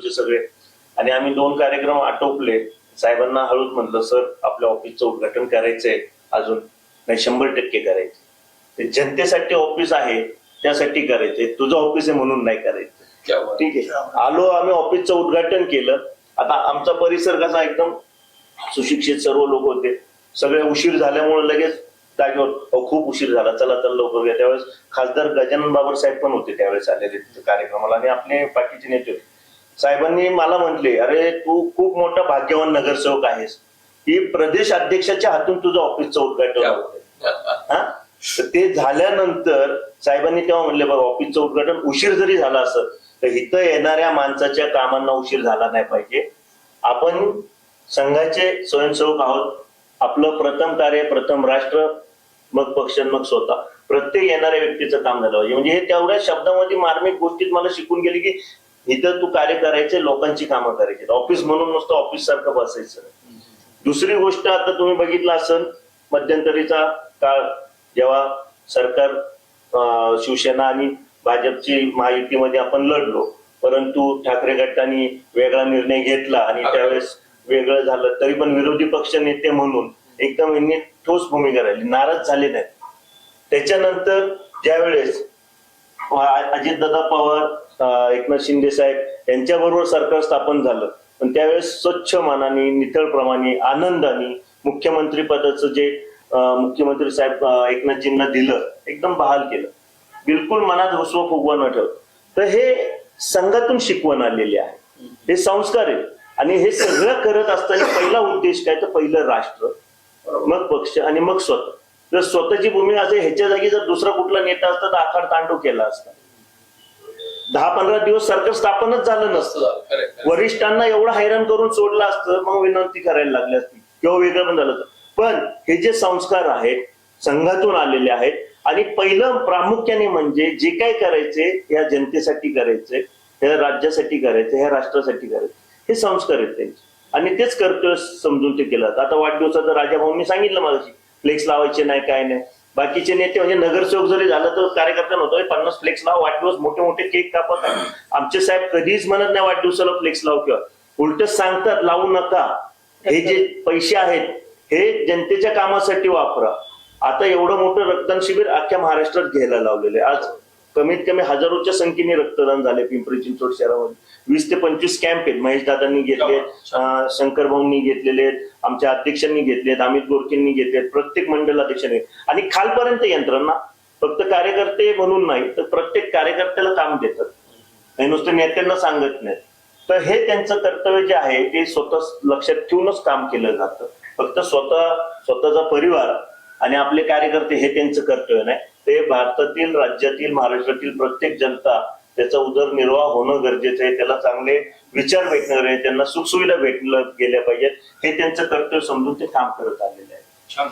बाजूचे सगळे. आणि आम्ही दोन कार्यक्रम आटोपले. साहेबांना हळूच म्हटलं सर आपल्या ऑफिसचं उद्घाटन करायचंय अजून. नाही शंभर टक्के करायचं. ते जनतेसाठी ऑफिस आहे त्यासाठी करायचंय तुझं ऑफिस आहे म्हणून नाही करायचं. ठीक आहे. आलो आम्ही ऑफिसचं उद्घाटन केलं. आता आमचा परिसर कसा एकदम? सुशिक्षित सर्व लोक होते. सगळे उशीर झाल्यामुळे लगेच जागेवर खूप उशीर झाला. चला चला लवकर घ्या त्यावेळेस खासदार गजानन बाबर साहेब पण होते त्यावेळेस आलेले कार्यक्रमाला. आणि आपले बाकीचे नेते होते. साहेबांनी मला म्हटले अरे तू खूप मोठा भाग्यवान नगरसेवक आहेस. की प्रदेश अध्यक्षाच्या हातून तुझं ऑफिसचं उद्घाटन होतं. हा? ते झाल्यानंतर साहेबांनी तेव्हा म्हणले बघा ऑफिसचं उद्घाटन उशीर जरी झाला असत तर इथं येणाऱ्या माणसाच्या कामांना उशीर झाला नाही पाहिजे. आपण संघाचे स्वयंसेवक आहोत. आपलं प्रथम कार्य प्रथम राष्ट्र मग पक्ष मग स्वतः. प्रत्येक येणाऱ्या व्यक्तीचं काम झालं पाहिजे. म्हणजे हे तेवढ्या शब्दामध्ये मार्मिक गोष्टीत मला शिकून गेली की इथं तू कार्य करायचे लोकांची कामं करायची. ऑफिस म्हणून नुसतं ऑफिस सारखं बसायचं. दुसरी गोष्ट आता तुम्ही बघितलं असेल मध्यंतरीचा काळ जेव्हा सरकार शिवसेना आणि भाजपची महायुतीमध्ये आपण लढलो परंतु ठाकरे गटाने वेगळा निर्णय घेतला आणि त्यावेळेस वेगळं झालं तरी पण विरोधी पक्ष नेते म्हणून एकदम यांनी ठोस भूमिका राहिली. नाराज झाले नाहीत. त्याच्यानंतर ज्यावेळेस अजितदादा पवार एकनाथ शिंदे साहेब यांच्याबरोबर सरकार स्थापन झालं. पण त्यावेळेस स्वच्छ मानाने नितळप्रमाणे आनंदाने मुख्यमंत्री पदाचं जे मुख्यमंत्री साहेब एकनाथजींना दिलं एकदम बहाल केलं. बिलकुल मनात हुसव फुगवण ठेव तर हे संघातून शिकवण आलेली आहे. हे संस्कार आहे आणि हे सगळं करत असताना पहिला उद्देश काय? तर पहिलं राष्ट्र मग पक्ष आणि मग स्वतः. जर स्वतःची भूमी असेल ह्याच्या जागी जर दुसरा कुठला नेता असता तर आखाड तांडू केला असता. दहा पंधरा दिवस सरकार स्थापनच झालं नसतं. वरिष्ठांना एवढं हैराण करून सोडलं असतं मग विनंती करायला लागली असती किंवा वेगळं पण झालं. पण हे जे संस्कार आहेत संघातून आलेले आहेत आणि पहिलं प्रामुख्याने म्हणजे जे काय करायचे या जनतेसाठी करायचे ह्या राज्यासाठी करायचे ह्या राष्ट्रासाठी करायचे हे संस्कार आहेत त्यांचे आणि तेच कर्तव्य समजून ते केलं. आता वाढदिवसाचं राजाभाऊंनी सांगितलं माझी फ्लेक्स लावायचे नाही काय नाही बाकीचे नेते म्हणजे नगरसेवक जरी झालं तर कार्यकर्ता होतो पन्नास फ्लेक्स लाव वाढदिवस मोठे मोठे केक कापत आमचे साहेब कधीच म्हणत नाही वाढदिवसाला फ्लेक्स लाव किंवा. उलट सांगतात लावू नका. हे जे पैसे आहेत हे जनतेच्या कामासाठी वापरा. आता एवढं मोठं रक्तदान शिबिर अख्ख्या महाराष्ट्रात घ्यायला लावलेलं आहे. आज कमीत कमी हजारोच्या संख्येने रक्तदान झाले पिंपरी चिंचवड शहरामध्ये. वीस ते पंचवीस कॅम्प आहेत. महेश दादांनी घेतले शंकर भाऊंनी घेतलेले आहेत आमच्या अध्यक्षांनी घेतलेत अमित गोरखेंनी घेतलेत प्रत्येक मंडल अध्यक्षांनी आणि खालपर्यंत यंत्रणा फक्त कार्यकर्ते म्हणून नाही तर प्रत्येक कार्यकर्त्याला काम देतात. हे नुसतं नेत्यांना सांगत नाहीत. तर हे त्यांचं कर्तव्य जे आहे ते स्वतः लक्षात ठेवूनच काम केलं जातं. फक्त स्वतः स्वतःचा परिवार आणि आपले कार्यकर्ते हे त्यांचं कर्तव्य नाही. ते भारतातील राज्यातील महाराष्ट्रातील प्रत्येक जनता त्याचा उदरनिर्वाह होणं गरजेचं आहे. त्याला चांगले विचार भेटणार आहे. त्यांना सुखसुविधा भेटल्या गेल्या पाहिजेत. हे त्यांचं कर्तव्य समजून ते काम करत आलेले आहे छान.